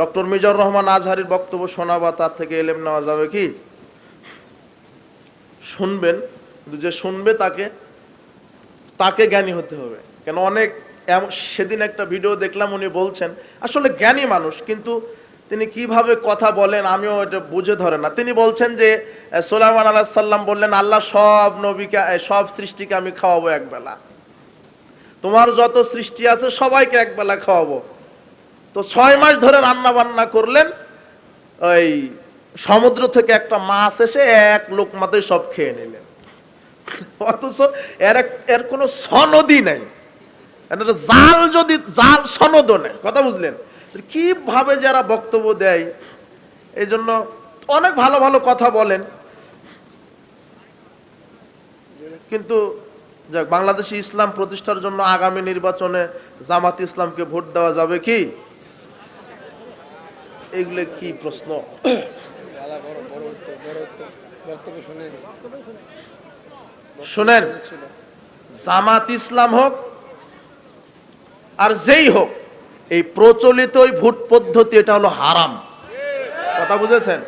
Doctor measure Rahman আজহারির বক্তব্য শোনা বা তার থেকে এলেম নেওয়া যাবে কি? শুনবেন, কিন্তু যে শুনবে তাকে তাকে জ্ঞানী হতে হবে। কেন অনেক সেদিন একটা ভিডিও দেখলাম, উনি বলছেন, আসলে জ্ঞানী মানুষ, কিন্তু তিনি কীভাবে কথা বলেন, আমিও এটা বুঝে ধরে না। তিনি বলছেন যে সোলাইমান আলাহ সাল্লাম বললেন, আল্লাহ সব নবীকে সব সৃষ্টিকে আমি খাওয়াবো একবেলা। তোমার যত সৃষ্টি আছে, সবাইকে একবেলা খাওয়াবো। তো ছয় মাস ধরে রান্না বান্না করলেন, ওই সমুদ্র থেকে একটা মাছ এসে এক লোকমাতে সব খেয়ে নিলেন। অথচ এর এর কোনো সনদই নাই। জাল যদি, জাল সনদও নেই, কথা বুঝলেন? কীভাবে যারা বক্তব্য দেয় এই জন্য অনেক ভালো ভালো কথা বলেন। কিন্তু যাক, বাংলাদেশে ইসলাম প্রতিষ্ঠার জন্য আগামী নির্বাচনে জামাত ইসলামকে ভোট দেওয়া যাবে কি? এগুলো কি প্রশ্ন? শুনেন, জামাত ইসলাম হোক আর যেই হোক, এই প্রচলিত ভোট পদ্ধতি এটা হলো হারাম। কথা বুঝেছেন?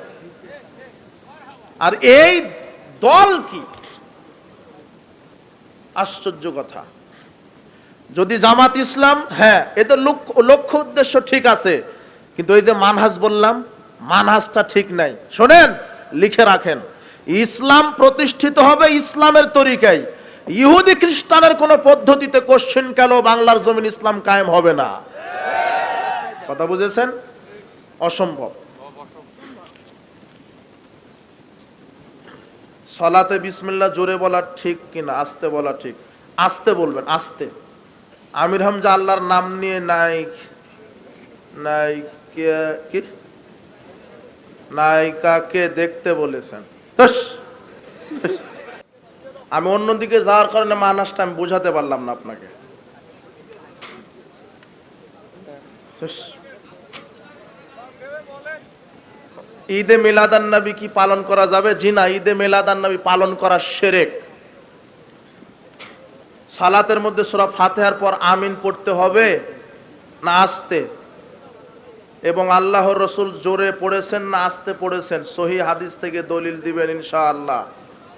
আর এই দল কি? আশ্চর্য কথা। যদি জামাত ইসলাম হ্যাঁ এদের লক্ষ্য উদ্দেশ্য ঠিক আছে কিন্তু ওই যে মানহাজ বললাম, মানহাজটা ঠিক নাই। শোনেন, লিখে রাখেন। ইসলাম প্রতিষ্ঠিত হবে ইসলামের তরিকায়। ইহুদি খ্রিস্টানের কোন পদ্ধতিতে কোশ্চেন কেন বাংলার জমিন ইসলাম কায়েম হবে না? কথা বুঝেছেন? অসম্ভব। সলাতে বিসমিল্লাহ জোরে বলা ঠিক কিনা, আস্তে বলা ঠিক। আস্তে বলবেন, আস্তে। আমির হামজা আল্লাহর নাম নিয়ে নাই নাই কে- নায়িকাকে দেখতে বলেছেন। আমি অন্যদিকে যাওয়ার কারণে মানাসটা আমি বোঝাতে পারলাম না আপনাকে। ঈদে মিলাদান নবী কি পালন করা যাবে? জি না, ঈদে মিলাদান নবী পালন করা সেরেক। সালাতের মধ্যে সূরা ফাতিহার পর আমিন পড়তে হবে না আসতে? এবং আল্লাহর রসুল জোরে পড়েছেন না আসতে পড়েছেন, সহি হাদিস থেকে দলিল দিবেন ইনশাআল্লাহ।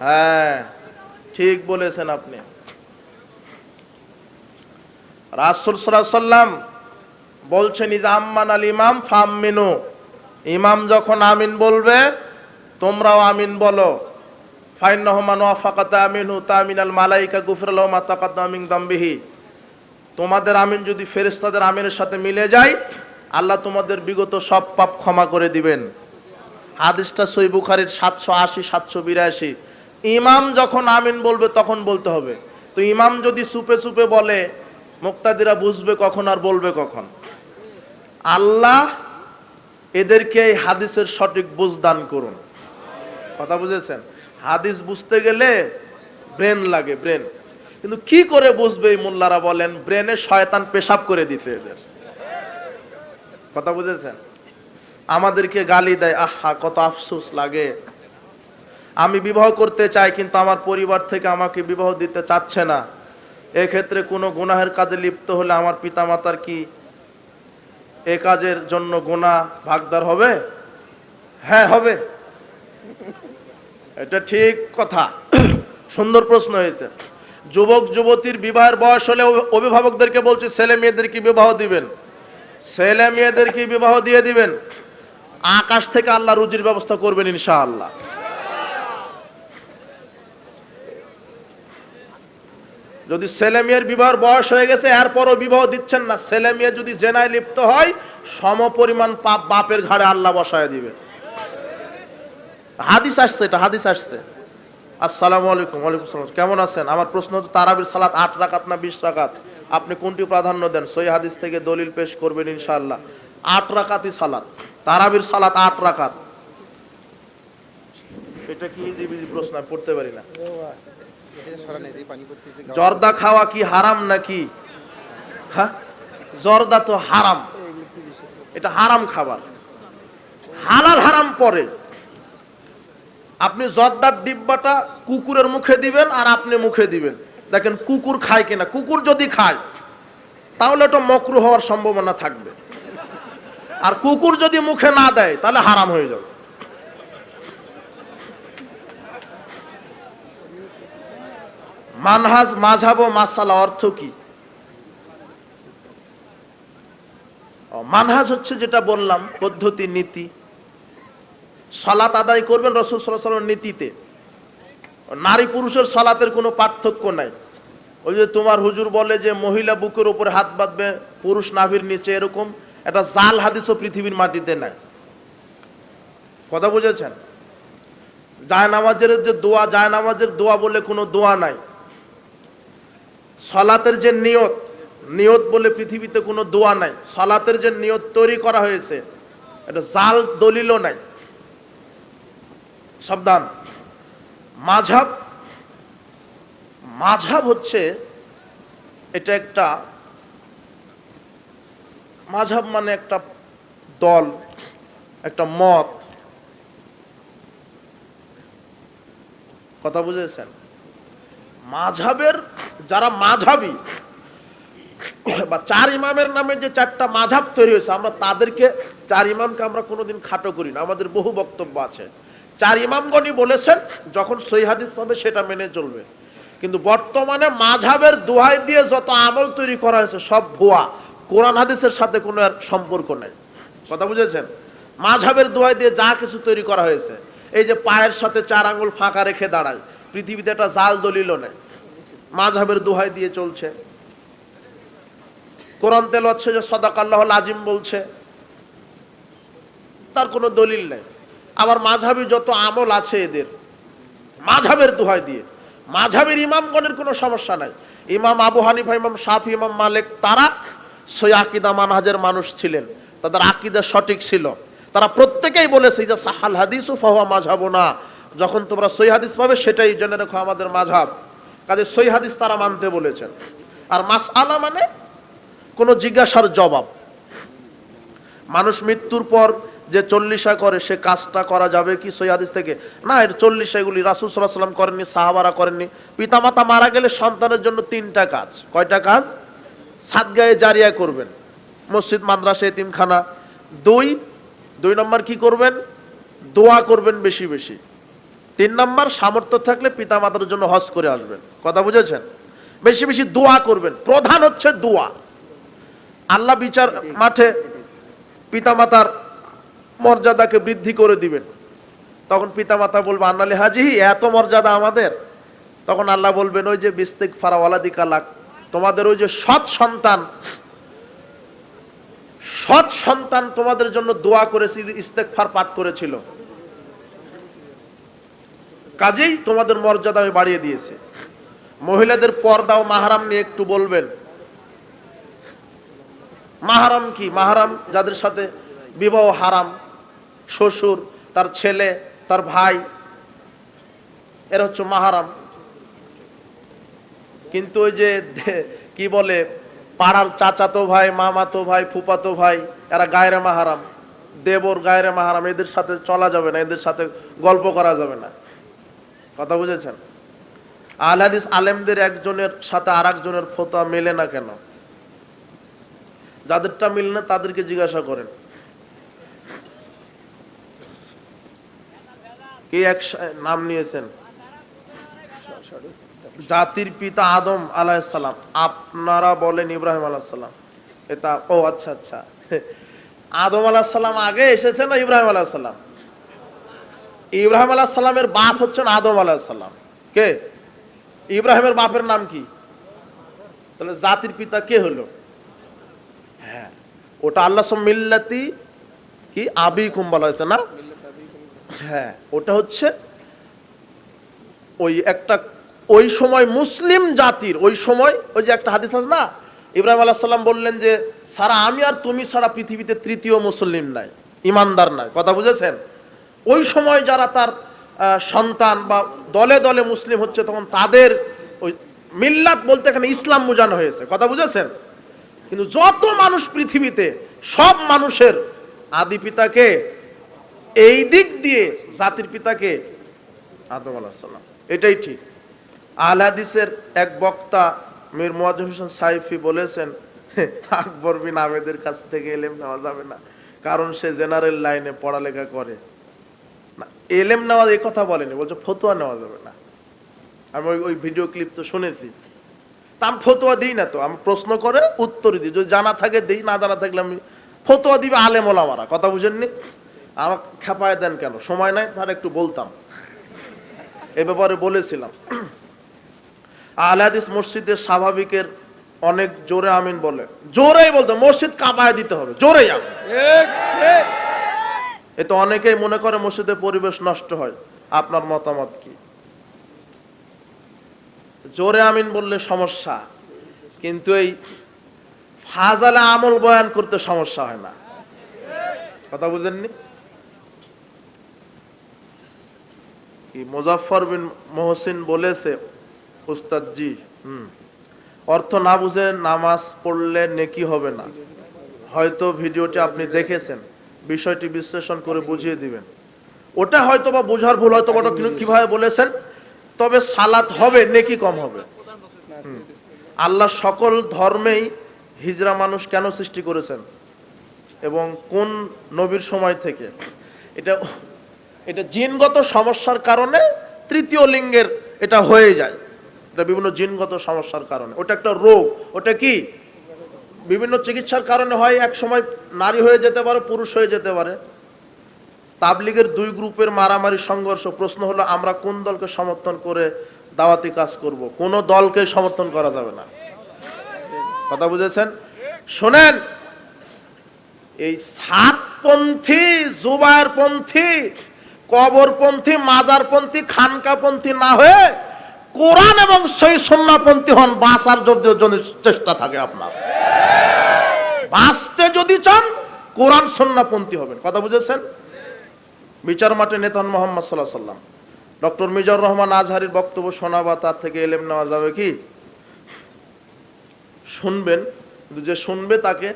হ্যাঁ ঠিক বলেছেন আপনি। রাসুল সাল্লাম বলছেন ইজা আম্মান আল ইমাম ফামিনু ইমাম যখন আমিন বলবে, তোমরাও আমিন বলো। ফাইন ফাইন্নহমান ওয়াফাকাতা আমিনহু তামিন আল মালাইকা গুফরাল মা তাকাদ্দাম মিন দামবিহি। তোমাদের আমিন যদি ফেরেশতাদের আমিনের সাথে মিলে যায় আল্লাহ তোমাদের বিগত সব পাপ ক্ষমা করে দিবেন। হাদিসটা সই বুখারির সাতশো আশি, সাতশো বিরাশি। ইমাম যখন আমিন বলবে তখন বলতে হবে। তো ইমাম যদি চুপে চুপে বলে, মুক্তাদিরা বুঝবে কখন আর বলবে কখন। আল্লাহ এদেরকে এই হাদিসের সঠিক বুঝ দান করুন। কথা বুঝেছেন? হাদিস বুঝতে গেলে ব্রেন লাগে, ব্রেন। কিন্তু কি করে বুঝবে এই মোল্লারা বলেন? ব্রেনে শয়তান পেশাব করে দিতে এদের। কথা বুঝেছেন? আমাদেরকে গালি দেয়, আহা, কত আফসোস লাগে। আমি বিবাহ করতে চাই, কিন্তু আমার পরিবার থেকে আমাকে বিবাহ দিতে চাচ্ছে না। এক্ষেত্রে কোনো গুনাহের কাজে লিপ্ত হলে আমার পিতামাতার কি এ কাজের জন্য গোনা ভাগদার হবে? হ্যাঁ হবে। এটা ঠিক কথা। সুন্দর প্রশ্ন হয়েছে। যুবক যুবতীর বিবাহের বয়স হলে অভিভাবকদেরকে বলছে, ছেলে মেয়েদেরকে বিবাহ দিবেন? ছেলে মেয়েদেরকে বিবাহ দিয়ে দিবেন? আকাশ থেকে আল্লাহ রুজির ব্যবস্থা করবেন ইনশাআল্লাহ। যদি ছেলে মেয়ের বিবাহের বয়স হয়ে গেছে, এরপরও বিবাহ দিচ্ছেন না। ছেলে মেয়ে যদি জেনায় লিপ্ত হয়, সম পরিমাণ পাপ বাপের ঘাড়ে আল্লাহ বসায় দিবে। হাদিস আসছে, এটা হাদিস আসছে। আসসালামু আলাইকুম, ওয়ালাইকুম সালাম কেমন আছেন? আমার প্রশ্ন হচ্ছে, তারাবির সালাত আট রাকাত না বিশ রাকাত? আপনি কোনটি প্রাধান্য দেন? সই হাদিস থেকে দলিল পেশ করবেন ইনশাআল্লাহ। আট রাকাতই সালাত। তারাবির সালাত আট রাকাত। এটা কি ইজি প্রশ্ন? পড়তে পারি না। জর্দা খাওয়া কি হারাম নাকি? হ্যাঁ? জর্দা তো হারাম। এটা হারাম খাবার। হালাল হারাম পরে। আপনি জর্দার ডিব্বাটা কুকুরের মুখে দিবেন আর আপনি মুখে দিবেন। দেখেন কুকুর খায় কিনা? কুকুর যদি খায়, তাহলে এটা মকরু হওয়ার সম্ভাবনা থাকবে। আর কুকুর যদি মুখে না দেয়, তাহলে হারাম হয়ে যাবে। মানহাজ মাঝাব ও মাসালা অর্থ কি? মানহাজ হচ্ছে যেটা বললাম, পদ্ধতি, নীতি। সলাত আদায় করবেন রসুল সাল্লাহ নীতিতে। নারী পুরুষের সলাতের কোনো পার্থক্য নাই। ওই যে তোমার হুজুর বলে যে মহিলা বুকের উপরে হাত বাঁধবে, পুরুষ নাভির নিচে, এরকম একটা জাল হাদিসও পৃথিবীর মাটিতে নাই। কথা বুঝেছেন? জায়নামাজের যে দোয়া, জায়নামাজের দোয়া বলে কোনো দোয়া নাই। সলাতের যে নিয়ত নিয়ত বলে পৃথিবীতে কোনো দোয়া নাই। সলাতের যে নিয়ত তৈরি করা হয়েছে, এটা জাল দলিলও নাই। সাবধান। মাঝাব মাঝাব হচ্ছে এটা একটা মাঝাব মানে একটা দল, একটা মত। কথা বুঝেছেন? মাঝাবের যারা মাঝাবি বা চার ইমামের নামে যে চারটা মাঝাব তৈরি হয়েছে, আমরা তাদেরকে চার ইমামকে আমরা কোনোদিন খাটো করি না। আমাদের বহু বক্তব্য আছে। চার ইমামগণই বলেছেন, যখন সই হাদিস পাবে সেটা মেনে চলবে। কিন্তু বর্তমানে মাঝাবের দোহাই দিয়ে যত আমল তৈরি করা হয়েছে, সব ভুয়া। কোরআন হাদিসের সাথে কোনো এর সম্পর্ক নেই। কথা বুঝেছেন? মাঝাবের দোহাই দিয়ে যা কিছু তৈরি করা হয়েছে, এই যে পায়ের সাথে চার আঙুল ফাঁকা রেখে দাঁড়ায়, পৃথিবীতে একটা জাল দলিল নেই। মাঝাবের দোহাই দিয়ে চলছে। কোরআন তেল হচ্ছে যে সদাক আল্লাহ আজিম বলছে, তার কোনো দলিল নেই। আবার মাঝাবি যত আমল আছে এদের মাঝাবের দোহাই দিয়ে মাঝাবের ইমামগণের কোনো সমস্যা নাই। ইমাম আবু হানিফা, ইমাম শাফি, ইমাম মালিক, তারা সই আকিদা মানহাজের মানুষ ছিলেন। তাদের আকিদা সঠিক ছিল। তারা প্রত্যেকেই বলেছে যে, সাহাল হাদিস ও ফাহুয়া মাঝাবো না যখন তোমরা সই হাদিস পাবে, সেটাই জেনে রেখো আমাদের মাঝাব কাজে সই হাদিস তারা মানতে বলেছেন। আর মাস আলা মানে কোনো জিজ্ঞাসার জবাব। মানুষ মৃত্যুর পর যে চল্লিশা করে, সে কাজটা করা যাবে কি সৈহাদিস থেকে? না, এর চল্লিশা এগুলি রাসুল সাল্লাহ সাল্লাম করেননি, সাহাবারা করেননি। পিতামাতা মারা গেলে সন্তানের জন্য তিনটা কাজ। কয়টা কাজ? সাতগায়ে জারিয়া করবেন। মসজিদ, মাদ্রাসা, এতিমখানা। দুই দুই নম্বর কি করবেন? দোয়া করবেন বেশি বেশি। তিন নম্বর, সামর্থ্য থাকলে পিতামাতার জন্য হজ করে আসবেন। কথা বুঝেছেন? বেশি বেশি দোয়া করবেন। প্রধান হচ্ছে দোয়া। আল্লাহ বিচার মাঠে পিতামাতার মর্যাদাকে বৃদ্ধি করে দিবেন। তখন পিতামাতা বলবে, আন্নালি হাজি এত মর্যাদা আমাদের? তখন আল্লাহ বলবেন, ওই যে বিস্তেক ফারাওয়ালাদি কালাক তোমাদের ওই যে সৎ সন্তান সৎ সন্তান তোমাদের জন্য দোয়া করেছিল ইস্তেকফার পাঠ করেছিল। কাজেই তোমাদের মর্যাদা বাড়িয়ে দিয়েছে। মহিলাদের পর্দা ও মাহারাম নিয়ে একটু বলবেন। মাহারাম কি? মাহারাম যাদের সাথে বিবাহ হারাম। শ্বশুর, তার ছেলে, তার ভাই, এরা হচ্ছে মাহারাম। কিন্তু ওই যে কি বলে, পাড়ার চাচাতো ভাই, মামাতো ভাই, ফুপাতো ভাই, এরা গায়রে মাহারাম। দেবর গায়রে মাহারাম, এদের সাথে চলা যাবে না, এদের সাথে গল্প করা যাবে না। কথা বুঝেছেন? আলহাদিস আলেমদের একজনের সাথে আর একজনের ফতোয়া মেলে না কেন? যাদেরটা মিল না, তাদেরকে জিজ্ঞাসা করেন। কে এক নাম নিয়েছেন? জাতির পিতা আদম আলাইসালাম আপনারা বলেন ইব্রাহিম আলাইসালাম এটা, ও আচ্ছা আচ্ছা। আদম আলাহিসাল্লাম আগে এসেছে না ইব্রাহিম আলাইসাল্লাম ইব্রাহিম আলাহিসাল্লামের বাপ হচ্ছেন আদম আলাহিসাল্লাম কে? ইব্রাহিমের বাপের নাম কি? তাহলে জাতির পিতা কে হলো? হ্যাঁ ওটা আল্লাহ মিল্লাতি কি? আবি কুম বলা হয়েছে না? হ্যাঁ ওটা হচ্ছে ওই একটা, ওই সময় মুসলিম জাতির, ওই সময়, ওই যে একটা হাদিস আছে না, ইব্রাহিম আলাহ সাল্লাম বললেন যে, সারা আমি আর তুমি ছাড়া পৃথিবীতে তৃতীয় মুসলিম নাই, ইমানদার নাই। কথা বুঝেছেন? ওই সময় যারা তার সন্তান বা দলে দলে মুসলিম হচ্ছে, তখন তাদের ওই মিল্লাত বলতে এখানে ইসলাম বোঝানো হয়েছে। কথা বুঝেছেন? কিন্তু যত মানুষ পৃথিবীতে, সব মানুষের আদি পিতাকে এই দিক দিয়ে জাতির পিতাকে আদম আলাহিসাল্লাম এটাই ঠিক। আল হাদিসের এক বক্তা মীর মোয়াজ্জম হোসেন সাইফি বলেছেন আকবর বিন আবেদের কাছ থেকে এলেম নেওয়া যাবে না। কারণ সে জেনারেল লাইনে পড়ালেখা করে। না, এলেম নেওয়া এই কথা বলেনি, বলছে ফতোয়া নেওয়া যাবে না। আমি ওই ওই ভিডিও ক্লিপ তো শুনেছি। তা আমি ফতোয়া দিই না তো, আমি প্রশ্ন করে উত্তর দিই। যদি জানা থাকে, দিই, না জানা থাকলে আমি ফতোয়া দিবে আলেম ওলামারা। কথা বুঝেননি? আমার খেপায় দেন কেন? সময় নাই, তার একটু বলতাম। এ ব্যাপারে বলেছিলাম। আহলাদিস মসজিদের স্বাভাবিকের অনেক জোরে আমিন বলে। জোরেই বলতো, মসজিদ কাঁপায় দিতে হবে, জোরেই এ তো অনেকেই মনে করে মসজিদের পরিবেশ নষ্ট হয়। আপনার মতামত কি? জোরে আমিন বললে সমস্যা, কিন্তু এই ফাজালে আমল বয়ান করতে সমস্যা হয় না। কথা বুঝেননি? কি মুজাফফর বিন মহসিন বলেছে উস্তাদ জি হুম, অর্থ না বুঝে নামাজ পড়লে নেকি হবে না। হয়তো ভিডিওটি আপনি দেখেছেন, বিষয়টি বিশ্লেষণ করে বুঝিয়ে দিবেন। ওটা হয়তো বা বোঝার ভুল হয়তো ওটা কীভাবে বলেছেন, তবে সালাত হবে, নেকি কম হবে। আল্লাহ সকল ধর্মেই হিজরা মানুষ কেন সৃষ্টি করেছেন এবং কোন নবীর সময় থেকে? এটা এটা জিনগত সমস্যার কারণে তৃতীয় লিঙ্গের এটা হয়ে যায়। এটা বিভিন্ন জিনগত সমস্যার কারণে। ওটা একটা রোগ। ওটা কি? বিভিন্ন চিকিৎসার কারণে হয়, এক সময় নারী হয়ে যেতে পারে, পুরুষ হয়ে যেতে পারে। তাবলিগের দুই গ্রুপের মারামারি, সংঘর্ষ, প্রশ্ন হলো, আমরা কোন দলকে সমর্থন করে দাওয়াতি কাজ করব? কোন দলকে সমর্থন করা যাবে না। কথা বুঝেছেন? শোনেন, এই সাতপন্থী জুবায়েরপন্থী কবরপন্থী, মাজারপন্থী, খানকাপন্থী না হয়ে কোরআন এবং সেই সন্নাপন্থী হন, বাঁচার যদি চেষ্টা থাকে আপনার। বাঁচতে যদি চান, কোরআন সন্নাপন্থী হবেন। কথা বুঝেছেন? বিচার মাঠে নেতান মোহাম্মদ সাল্লাহ সাল্লাম। ডক্টর মিজানুর রহমান আজহারির বক্তব্য শোনা বা তার থেকে এলেম নেওয়া যাবে কি? শুনবেন, কিন্তু যে শুনবে তাকে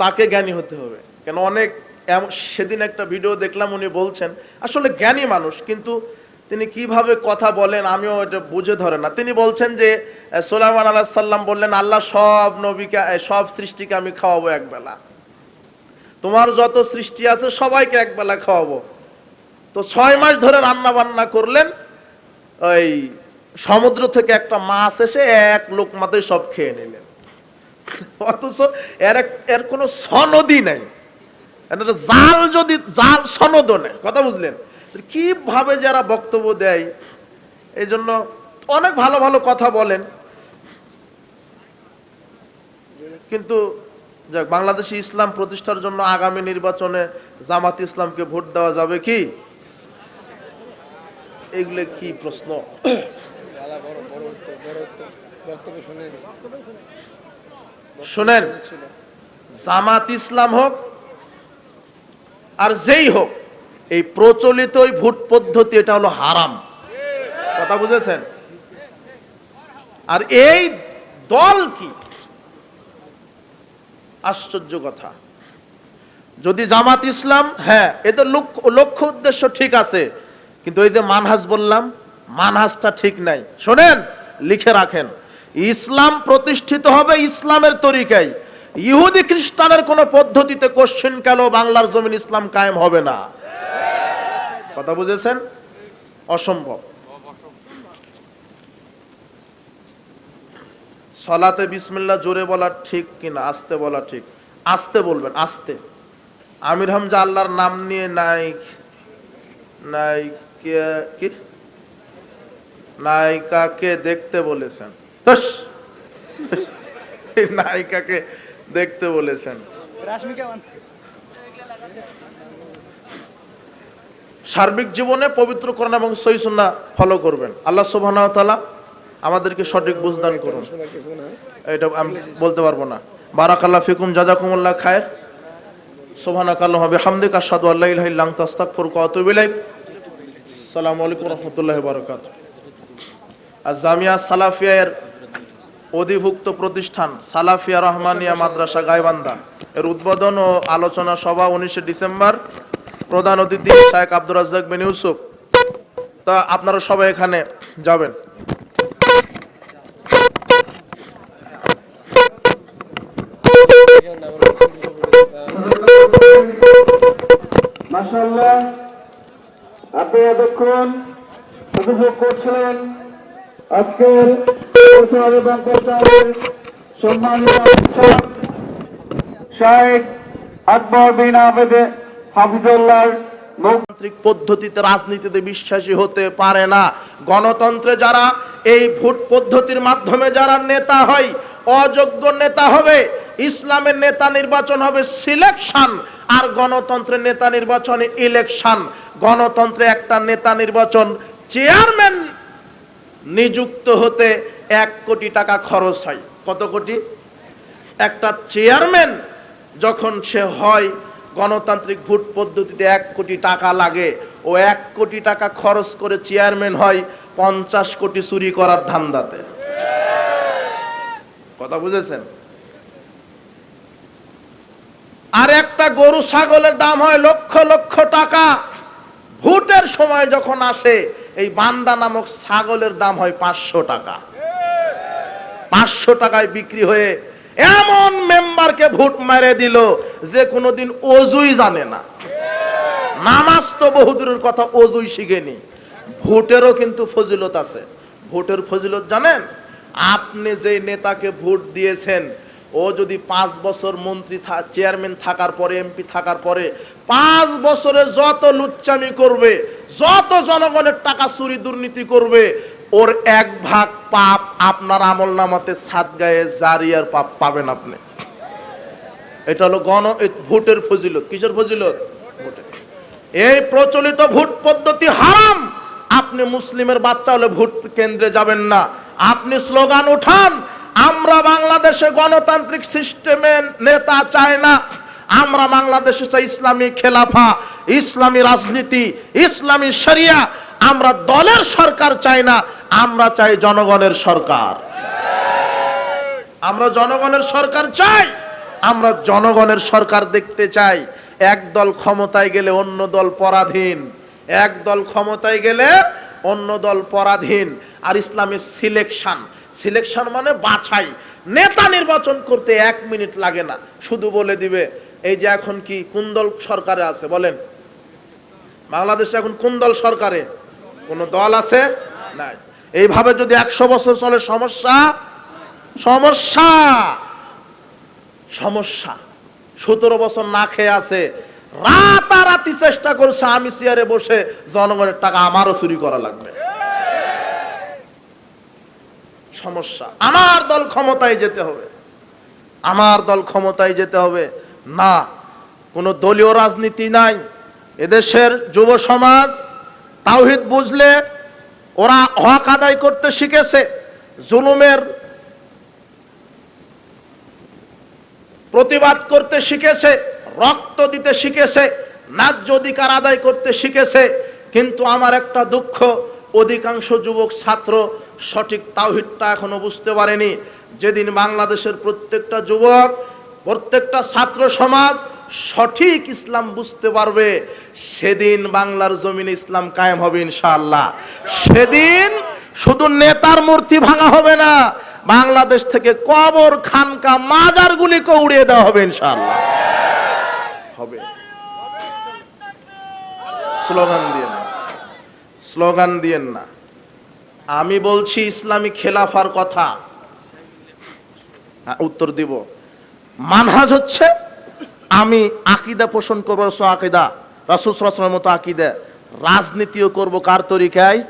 তাকে জ্ঞানী হতে হবে। কেন অনেক সেদিন একটা ভিডিও দেখলাম, উনি বলছেন, আসলে জ্ঞানী মানুষ, কিন্তু তিনি কীভাবে কথা বলেন, আমিও এটা বুঝে ধরে না। তিনি বলছেন যে সোলাইমান আল্লাহ সাল্লাম বললেন, আল্লাহ সব নবীকে সব সৃষ্টিকে আমি খাওয়াবো একবেলা তোমার যত সৃষ্টি আছে, সবাইকে একবেলা খাওয়াবো। তো ছয় মাস ধরে রান্না বান্না করলেন, ওই সমুদ্র থেকে একটা মাছ এসে এক লোকমাতে সব খেয়ে নিলেন। অথচ এর এর কোনো সনদই নাই। জাল যদি, জাল সনদও নেই কথা বুঝলেন? কীভাবে যারা বক্তব্য দেয় এই জন্য অনেক ভালো ভালো কথা বলেন। কিন্তু যাক, বাংলাদেশে ইসলাম প্রতিষ্ঠার জন্য আগামী নির্বাচনে জামাত ইসলামকে ভোট দেওয়া যাবে কি? এগুলো কি প্রশ্ন? শোনেন, জামাত ইসলাম হোক আর যেই হোক, এই প্রচলিত ভোট পদ্ধতি, এটা হলো হারাম। কথা বুঝেছেন? আর এই দল কি? আশ্চর্য কথা। যদি জামাত ইসলাম হ্যাঁ এদের লক্ষ্য লক্ষ্য উদ্দেশ্য ঠিক আছে, কিন্তু এই যে মানহাজ বললাম, মানহাজটা ঠিক নাই। শোনেন, লিখে রাখেন। ইসলাম প্রতিষ্ঠিত হবে ইসলামের তরিকায়। ইহুদি খ্রিস্টানের কোন পদ্ধতিতে কোশ্চেন কেন বাংলার জমিন ইসলাম কায়েম হবে না? কথা বুঝেছেন? অসম্ভব। সলাতে বিসমিল্লাহ জোরে বলা ঠিক কিনা? আস্তে বলা ঠিক। আস্তে বলবেন, আস্তে। আমির হামজা আল্লাহর নাম নিয়ে নাই নাই কি? নায়িকাকে দেখতে বলেছেন! নায়িকাকে দেখতে বলেছেন। সার্বিক জীবনে পবিত্র করুন এবং সহি সুন্না ফলো করবেন। আল্লাহ সুবহানাহু ওয়া তাআলা আমাদেরকে সঠিক বুঝদান করুন। এটা আমি বলতে পারব না। বারাক বারাকাল্লাহ ফিকুম জাজাকুমুল্লাহ খায়ের। সুবহানাকাল্লাহ বিহামদিকা আশহাদু আল্লা ইলাহা ইল্লা আনতা আস্তাগফিরুকা ওয়া আতুবু ইলাইক। আসসালামু আলাইকুম ওয়া রাহমাতুল্লাহি ওয়া বারাকাতুহু। আর জামিয়া সালাফিয়ার অধিভুক্ত প্রতিষ্ঠান সালাফিয়া রহমানিয়া মাদ্রাসা গাইবান্ধা। এর উদ্বোধন ও আলোচনা সভা উনিশে ডিসেম্বর। প্রধান অতিথি শায়েক আব্দুর রাজ্জাক বিন ইউসুফ। তা আপনারা সবাই এখানে যাবেন। আপনি এতক্ষণ করছিলেন আজকের আবেদন করতামের সম্মানিত আকবর বিন গণতান্ত্রিক পদ্ধতিতে রাজনীতিতে বিশ্বাসী হতে পারে না গণতন্ত্রে যারা এই ভোট পদ্ধতির মাধ্যমে যারা নেতা হয় অযোগ্য নেতা হবে ইসলামের নেতা নির্বাচন হবে সিলেকশন আর গণতন্ত্রের নেতা নির্বাচনে ইলেকশন গণতন্ত্রে একটা নেতা নির্বাচন চেয়ারম্যান নিযুক্ত হতে এক কোটি টাকা খরচ হয়। কত কোটি? একটা চেয়ারম্যান যখন সে হয়, গণতান্ত্রিক ভোট পদ্ধতিতে এক কোটি টাকা লাগে। ও এক কোটি টাকা খরচ করে চেয়ারম্যান হয়, পঞ্চাশ কোটি চুরি করার ধান্দাতে। কথা বুঝেছেন? আর একটা গরু ছাগলের দাম হয় লক্ষ লক্ষ টাকা। ভোটের সময় যখন আসে, এই বান্দা নামক ছাগলের দাম হয় পাঁচশো টাকা। পাঁচশো টাকায় বিক্রি হয়ে এমন মেম্বারকে ভোট মেরে দিল যে কোনোদিন অজুই জানে না। নামাজ তো বহুদূরের কথা, অজুই শিখেনি। ভোটেরও কিন্তু ফজিলত আছে। ভোটের ফজিলত জানেন? আপনি যে নেতাকে ভোট দিয়েছেন, ও যদি পাঁচ বছর মন্ত্রী চেয়ারম্যান থাকার পরে, এমপি থাকার পরে, পাঁচ বছরে যত লুচ্চামি করবে, যত জনগণের টাকা চুরি দুর্নীতি করবে ওর এক ভাগ পাপ আপনার আমল নামাতে সাত গায়ে জারিয়ার পাপ পাবেন আপনি। এটা হলো গণ ভোটের ফজিলত। কিসের ফজিলত? এই প্রচলিত ভোট পদ্ধতি হারাম। আপনি মুসলিমের বাচ্চা হলে ভোট কেন্দ্রে যাবেন না। আপনি স্লোগান উঠান, আমরা বাংলাদেশে গণতান্ত্রিক সিস্টেমের নেতা চাই না। আমরা বাংলাদেশে চাই ইসলামী খেলাফা, ইসলামী রাজনীতি, ইসলামী শরিয়া। আমরা দলের সরকার চাই না, আমরা চাই জনগণের সরকার। আমরা জনগণের সরকার চাই, আমরা জনগণের সরকার দেখতে চাই। এক দল ক্ষমতায় গেলে অন্য দল পরাধীন, এক দল ক্ষমতায় গেলে অন্য দল পরাধীন। আর ইসলামের সিলেকশন সিলেকশন মানে বাছাই। নেতা নির্বাচন করতে এক মিনিট লাগে না, শুধু বলে দিবে, এই যে এখন কি কোন দল সরকারে আছে বলেন? বাংলাদেশে এখন কোন দল সরকারে? কোন দল আছে? নাই। এইভাবে যদি একশো বছর চলে, সমস্যা? সমস্যা! সমস্যা। সতেরো বছর না খেয়ে আছে। রাতারাতি চেষ্টা করছে আমি চেয়ারে বসে জনগণের টাকা আমারও চুরি করা লাগবে। সমস্যা। আমার দল ক্ষমতায় যেতে হবে। আমার দল ক্ষমতায় যেতে হবে। না, কোনো দলীয় রাজনীতি নাই। এদেশের যুব সমাজ তাওহিদ বুঝলে ওরা হক আদায় করতে শিখেছে। জুলুমের প্রতিবাদ করতে শিখেছে, রক্ত দিতে শিখেছে, ন্যায্য অধিকার আদায় করতে শিখেছে। কিন্তু আমার একটা দুঃখ, অধিকাংশ যুবক, ছাত্র সঠিক তাওহিদটা এখনও বুঝতে পারেনি। যেদিন বাংলাদেশের প্রত্যেকটা যুবক প্রত্যেকটা ছাত্র সমাজ সঠিক ইসলাম বুঝতে পারবে। সেদিন বাংলার জমিনে ইসলাম কায়েম হবে ইনশাআল্লাহ। সেদিন শুধু নেতার মূর্তি ভাঙা হবে না বাংলাদেশ থেকে কবর খানকা মাজারগুলিকে উড়িয়ে দেওয়া হবে ইনশাআল্লাহ। হবে। স্লোগান দিয়েন না। স্লোগান দিয়েন না। আমি বলছি ইসলামী খেলাফার কথা। হ্যাঁ, উত্তর দিব। মানহাজ হচ্ছে, আমি আকিদা পোষণ করব, রসুল আকিদা রাসুল সাল্লামের মতো আকিদা। রাজনীতিও করব, কার তরিকায়?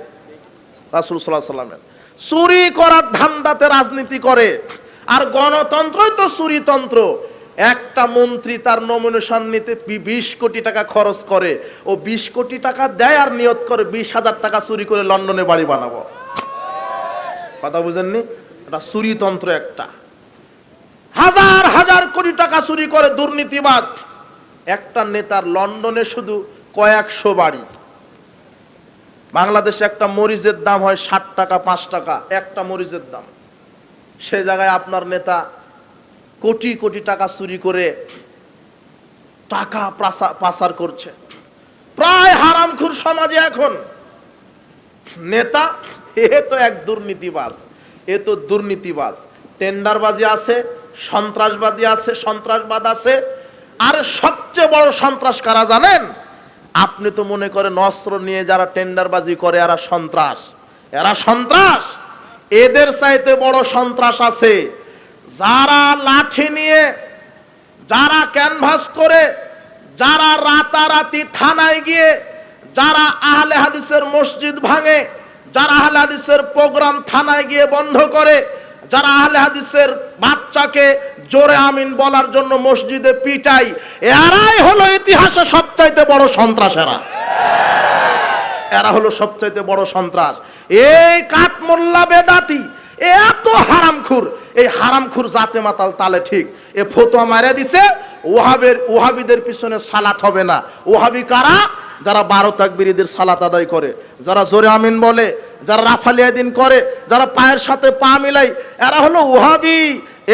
রাসুল সাল্লাহ সাল্লামের চুরি করার ধান্দাতে রাজনীতি করে। আর গণতন্ত্রই তো চুরিতন্ত্র। একটা মন্ত্রী তার নমিনেশন নিতে বিশ কোটি টাকা খরচ করে। ও বিশ কোটি টাকা দেয় আর নিয়ত করে বিশ হাজার টাকা চুরি করে লন্ডনে বাড়ি বানাবো। কথা বুঝেননি? এটা চুরিতন্ত্র একটা। হাজার হাজার কোটি টাকা চুরি করে দুর্নীতিবাদ। একটা নেতার লন্ডনে শুধু কয়েকশো বাড়ি। বাংলাদেশে একটা মরিচের দাম হয় ষাট টাকা, পাঁচ টাকা, একটা মরিচের দাম। সে জায়গায় আপনার নেতা কোটি কোটি টাকা চুরি করে টাকা পাচার করছে। প্রায় হারামখুর সমাজে এখন। নেতা, এ তো এক দুর্নীতিবাজ, এ তো দুর্নীতিবাজ। টেন্ডারবাজি আছে সন্ত্রাসবাদী আছে, সন্ত্রাসবাদ আছে। আর সবচেয়ে বড় সন্ত্রাস কারা জানেন? আপনি তো মনে করেন অস্ত্র নিয়ে যারা টেন্ডারবাজি করে, এরা সন্ত্রাস। এরা সন্ত্রাস। এদের চাইতে বড় সন্ত্রাস আছে যারা লাঠি নিয়ে, যারা ক্যানভাস করে, যারা রাতারাতি থানায় গিয়ে, যারা আহলে হাদিসের মসজিদ ভাঙে, যারা আহলে হাদিসের প্রোগ্রাম থানায় গিয়ে বন্ধ করে যারা আহলে হাদিসের বাচ্চাকে জোরে আমিন বলার জন্য মসজিদে পিটাই, এরাই হলো ইতিহাসে সবচাইতে বড় সন্ত্রাসেরা। এরা হলো সবচাইতে বড় সন্ত্রাস। এই কাঠমোল্লা বেদাতি, এত হারামখুর। এই হারামখুর জাতে মাতাল তালে ঠিক। এ ফতোয়া মারা দিছে, ওহাবের ওহাবিদের পিছনে সালাত হবে না। ওহাবি কারা? যারা বারো তাকবিরিদের সালাত আদায় করে, যারা জোরে আমিন বলে, যারা রাফালিয়া দিন করে, যারা পায়ের সাথে পা মিলাই, এরা হলো ওহাবি।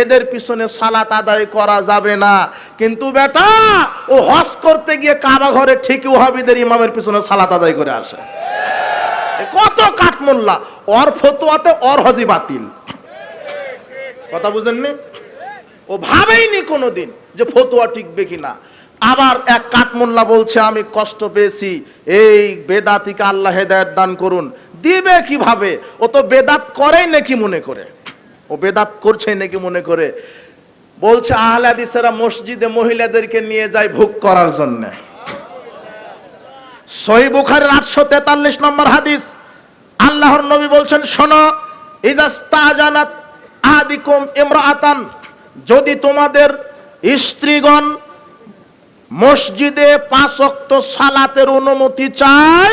এদের পিছনে সালাত আদায় করা যাবে না। কিন্তু বেটা, ও হজ করতে গিয়ে কাবা ঘরে ঠিকই ওহাবিদের ইমামের পিছনে সালাত আদায় করে আসে। কত কাঠমোল্লা অর ফতুয়াতে অর হজি বাতিল। কথা বুঝেননি? ও ভাবেইনি কোনোদিন যে ফতুয়া টিকবে কিনা। আবার এক কাঠমোল্লা বলছে, আমি কষ্ট পেয়েছি। এই বেদাতিকে আল্লাহ হেদায়ত দান করুন। দিবে কীভাবে? ও তো বেদাত করেই নাকি মনে করে। ও বেদাত করছে নাকি মনে করে। বলছে, আহলে হাদিসেরা মসজিদে মহিলাদেরকে নিয়ে যায় ভোগ করার জন্যে। সহি বুখারের আটশো তেতাল্লিশ নম্বর হাদিস। আল্লাহর নবী বলছেন, শোনো ইজাস্তাজানাত আদিকুম ইমরাআতান যদি তোমাদের স্ত্রীগণ মসজিদে পাঁচ ওয়াক্ত সালাতের অনুমতি চাই,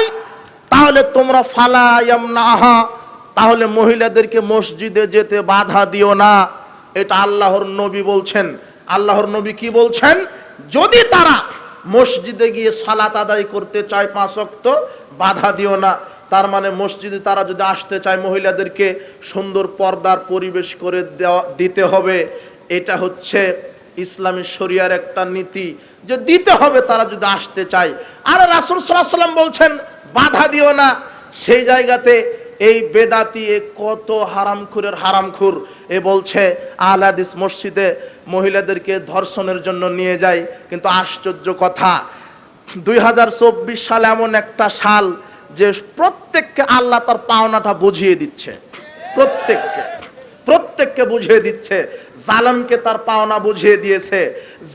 তাহলে তোমরা ফালায়াম নাহা তাহলে মহিলাদেরকে মসজিদে যেতে বাধা দিও না। এটা আল্লাহর নবী বলছেন। আল্লাহর নবী কি বলছেন? যদি তারা মসজিদে গিয়ে সালাত আদায় করতে চায় পাঁচ ওয়াক্ত, বাধা দিও না। তার মানে মসজিদে তারা যদি আসতে চায়, মহিলাদেরকে সুন্দর পর্দার পরিবেশ করে দেওয়া, দিতে হবে। এটা হচ্ছে ইসলামী শরিয়ার একটা নীতি। যে দিতে হবে তারা যদি আসতে চায়। আর রাসুল সাল্লাম বলছেন, বাধা দিও না। সেই জায়গাতে এই বেদাতি কত হারামখুরের হারামখুর। এ বলছে আহলাদিস মসজিদে মহিলাদেরকে ধর্ষণের জন্য নিয়ে যায় কিন্তু আশ্চর্য কথা, দুই সাল এমন একটা সাল যে প্রত্যেককে আল্লাহ তার পাওনাটা বুঝিয়ে দিচ্ছে। প্রত্যেককে। প্রত্যেককে বুঝিয়ে দিচ্ছে, জালেমকে তার পাওনা বুঝিয়ে দিয়েছে।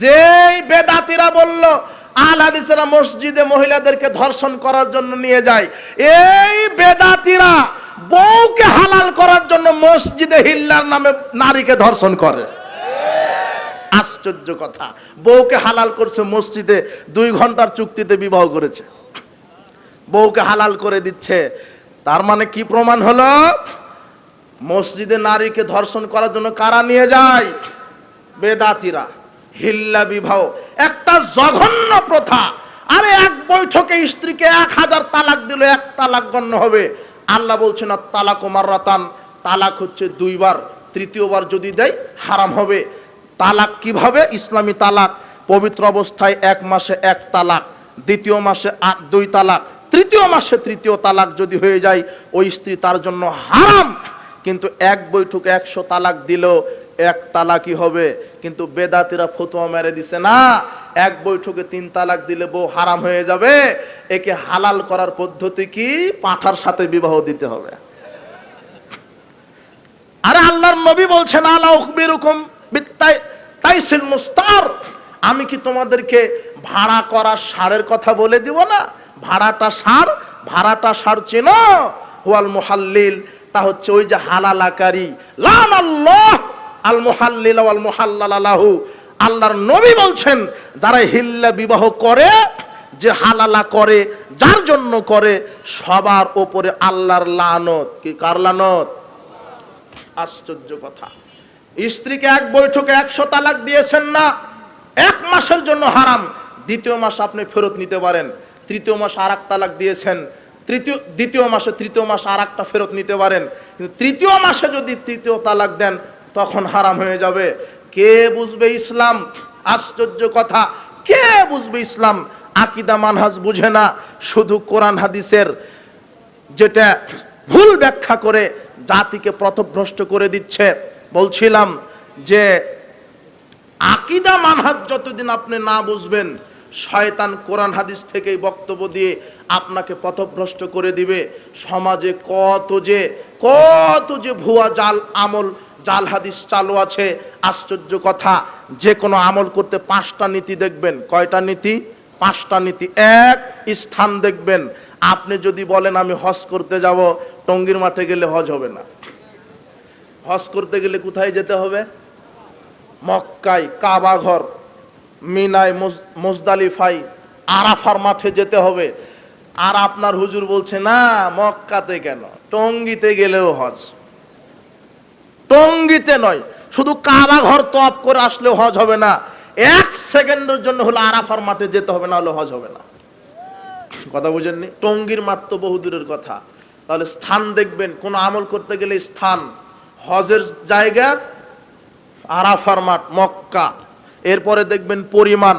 যেই বেদাতিরা বলল, আল হাদিসেরা মসজিদে মহিলাদেরকে ধর্ষণ করার জন্য নিয়ে যায়, এই বেদাতিরা বউকে হালাল করার জন্য মসজিদে হিল্লার নামে নারীকে ধর্ষণ করে। আশ্চর্য কথা, বউকে হালাল করছে মসজিদে, দুই ঘণ্টার চুক্তিতে বিবাহ করেছে। বউকে হালাল করে দিচ্ছে, তার মানে কি প্রমাণ হলো? মসজিদে নারীকে ধর্ষণ করার জন্য কারা নিয়ে যায়? বেদাতিরা। হিল্লা বিবাহ। একটা জঘন্য প্রথা। আরে এক বৈঠকে স্ত্রীকে এক হাজার তালাক দিল, এক তালাক গণ্য হবে। আল্লাহ বলছেন না তালাক ওমার রাতান তালাক হচ্ছে দুইবার। তৃতীয়বার যদি দেয়, হারাম হবে। তালাক কীভাবে? ইসলামী তালাক। পবিত্র অবস্থায় এক মাসে এক তালাক, দ্বিতীয় মাসে দুই তালাক, তৃতীয় মাসে তৃতীয় তালাক যদি হয়ে যায়, ওই স্ত্রী তার জন্য হারাম। কিন্তু এক বৈঠকে একশো তালাক দিলেও এক তালাকই হবে। কিন্তু বেদাতিরা ফতুয়া মেরে দিছে, না, এক বৈঠকে তিন তালাক দিলে বউ হারাম হয়ে যাবে। একে হালাল করার পদ্ধতি কি? পাঠার সাথে বিবাহ দিতে হবে। আরে আল্লাহর নবী বলছেন, আলা উখবিরুকুম বিত্তাই, তাইসিল মুস্তার। আমি কি তোমাদেরকে ভাড়া করা সারের কথা বলে দিব না? ভাড়াটা সার ভাড়াটা সার চেনো। ওয়াল মুহাল্লিল তা হচ্ছে ওই যে হালালাকারী লান আল আল্লাহর নবী বলছেন, যারা হিল্লা বিবাহ করে, যে হালালা করে, যার জন্য করে, সবার ওপরে আল্লাহর লানত। কি, কার লানত? আশ্চর্য কথা। স্ত্রীকে এক বৈঠকে একশো তালাক দিয়েছেন না, এক মাসের জন্য হারাম। দ্বিতীয় মাস আপনি ফেরত নিতে পারেন। তৃতীয় মাস আর তালাক দিয়েছেন। তৃতীয়, দ্বিতীয় মাসে, তৃতীয় মাস আর একটা ফেরত নিতে পারেন। কিন্তু তৃতীয় মাসে যদি তৃতীয় তালাক দেন, তখন হারাম হয়ে যাবে। কে বুঝবে ইসলাম? আশ্চর্য কথা। কে বুঝবে ইসলাম? আকিদা মানহাজ বুঝে না। শুধু কোরআন হাদিসের যেটা ভুল ব্যাখ্যা করে জাতিকে পথভ্রষ্ট করে দিচ্ছে। বলছিলাম যে আকিদা মানহাজ যতদিন আপনি না বুঝবেন শয়তান কোরআন হাদিস থেকেই বক্তব্য দিয়ে আপনাকে পথভ্রষ্ট করে দিবে। সমাজে কত যে কত যে ভুয়া জাল আমল, জাল হাদিস চালু আছে, আশ্চর্য কথা। যে কোনো আমল করতে পাঁচটা নীতি দেখবেন। কয়টা নীতি? পাঁচটা নীতি। এক, স্থান দেখবেন। আপনি যদি বলেন, আমি হজ করতে যাব, টঙ্গীর মাঠে গেলে হজ হবে না। হজ করতে গেলে কোথায় যেতে হবে? মক্কায়, কাবা ঘর। মিনায় মুজ- মুজদালিফাই আরাফার মাঠে যেতে হবে। আর আপনার হুজুর বলছে, না, মক্কাতে কেন? টঙ্গিতে গেলেও হজ। টঙ্গিতে নয়, শুধু কাবা ঘর তপ করে আসলেও হজ হবে না। এক সেকেন্ডের জন্য হলো আরাফার মাঠে যেতে হবে, না হলে হজ হবে না। কথা বুঝেননি? টঙ্গির মাঠ তো বহুদূরের কথা। তাহলে স্থান দেখবেন, কোন আমল করতে গেলে স্থান, হজের জায়গা, আরাফার মাঠ, মক্কা। এরপরে দেখবেন পরিমাণ।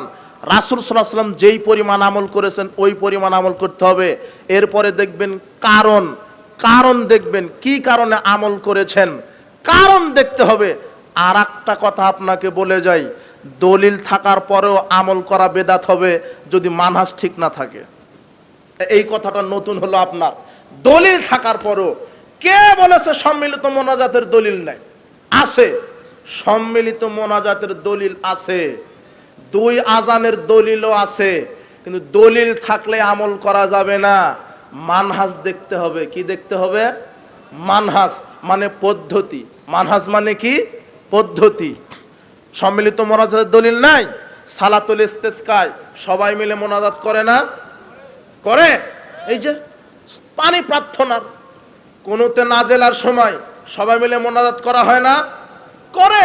রাসুল সাল্লাম যেই পরিমাণ আমল করেছেন, ওই পরিমাণ আমল করতে হবে। এরপরে দেখবেন কারণ কারণ দেখবেন কি কারণে আমল করেছেন, কারণ দেখতে হবে। আর একটা কথা আপনাকে বলে যাই, দলিল থাকার পরেও আমল করা বেদাত হবে যদি মানহাজ ঠিক না থাকে। এই কথাটা নতুন হলো আপনার। দলিল থাকার পরও কে বলেছে সম্মিলিত মোনাজাতের দলিল নাই? আছে। সম্মিলিত মোনাজাতের দলিল আছে। দুই আজানের দলিলও আছে, কিন্তু দলিল থাকলে আমল করা যাবে না। মানহাজ দেখতে হবে। কি দেখতে হবে? মানহাজ মানে পদ্ধতি। মানহাজ মানে কি? পদ্ধতি। সম্মিলিত মোনাজাতের দলিল নাই? সালাতুল ইস্তেসকায় সবাই মিলে মোনাজাত করে না? করে? এই যে পানি প্রার্থনার। কোনোতে না জেলার সময় সবাই মিলে মোনাজাত করা হয় না? করে।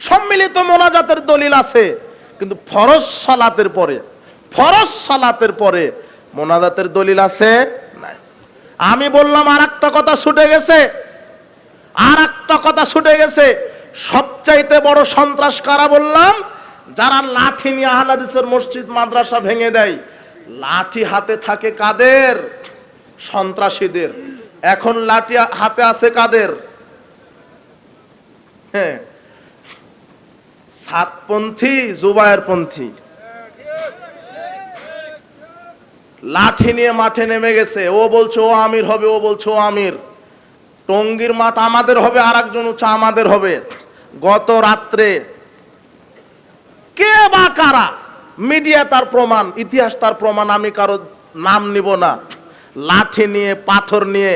সম্মিলিত মোনাজাতের দলিল আছে, কিন্তু ফরজ সালাতের পরে, ফরজ সালাতের পরে মোনাজাতের দলিল আছে নাই। আমি বললাম আর একটা কথা ছুটে গেছে আর একটা কথা ছুটে গেছে। সবচাইতে বড় সন্ত্রাস কারা বললাম? যারা লাঠি নিয়ে আহলাদিসের মসজিদ, মাদ্রাসা ভেঙে দেয়, লাঠি হাতে থাকে কাদের? সন্ত্রাসীদের। এখন লাঠি হাতে আছে কাদের? সাতপন্থী জুবায়ের পন্থী লাঠি নিয়ে মাঠে নেমে গেছে। ও বলছে, ও আমির হবে, ও বলছে, ও আমির। টঙ্গীর মাঠ আমাদের হবে আর একজন হচ্ছে আমাদের হবে। গত রাত্রে কে বা কারা? মিডিয়া তার প্রমাণ, ইতিহাস তার প্রমাণ, আমি কারও নাম নিব না। লাঠি নিয়ে, পাথর নিয়ে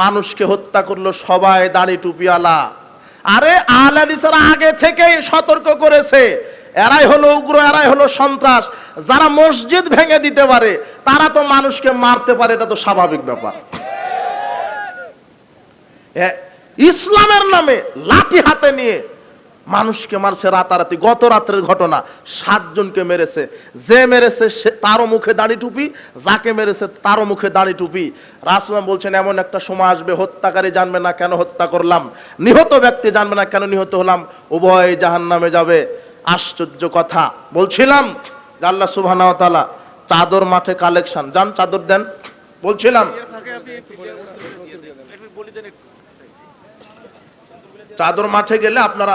মানুষকে হত্যা করল সবাই, দাড়ি টুপিওয়ালা। আরে আহলাদিসেরা আগে থেকেই সতর্ক করেছে। এরাই হলো উগ্র, এরাই হলো সন্ত্রাস। যারা মসজিদ ভেঙে দিতে পারে, তারা তো মানুষকে মারতে পারে, এটা তো স্বাভাবিক ব্যাপার। ইসলামের নামে লাঠি হাতে নিয়ে মানুষকে মারছে রাতারাতি। গত রাত্রের ঘটনা, সাতজনকে মেরেছে। যে মেরেছে সে তারও মুখে দাড়ি টুপি, যাকে মেরেছে তারও মুখে দাঁড়ি টুপি। রাসুলাম বলছেন, এমন একটা সময় আসবে, হত্যাকারী জানবে না কেন হত্যা করলাম। নিহত ব্যক্তি জানবে না কেন নিহত হলাম। উভয় জাহান নামে যাবে। আশ্চর্য কথা। বলছিলাম আল্লাহ সুবাহ চাদর মাঠে কালেকশন। যান, চাদর দেন। বলছিলাম, চাদর মাঠে গেলে আপনারা